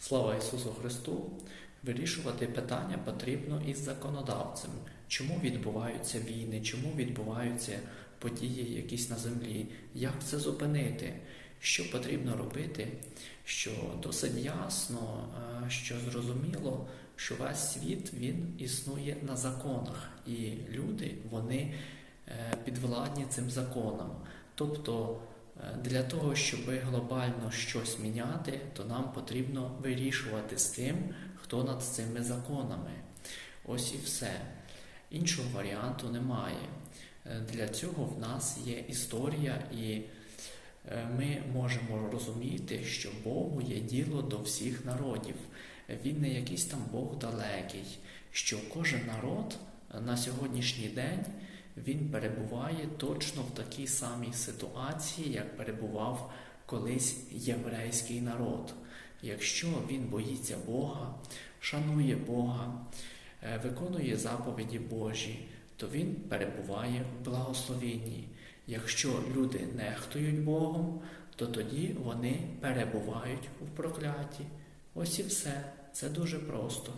Слава Ісусу Христу! Вирішувати питання потрібно із законодавцем. Чому відбуваються війни, чому відбуваються події якісь на землі, як це зупинити, що потрібно робити, що досить ясно, е, що зрозуміло, що весь світ він існує на законах, і люди вони е, підвладні цим законам. Тобто для того, щоб глобально щось міняти, то нам потрібно вирішувати з тим, хто над цими законами. Ось і все. Іншого варіанту немає. Е, Для цього в нас є історія, і е, ми можемо розуміти, що Богу є діло до всіх народів. Він не якийсь там Бог далекий, що кожен народ е, на сьогоднішній день він перебуває точно в такій самій ситуації, як перебував колись єврейський народ. Якщо він боїться Бога, шанує Бога, е, виконує заповіді Божі, то він перебуває в благословенні. Якщо люди нехтують Богом, то тоді вони перебувають в прокляті. Ось і все. Це дуже просто.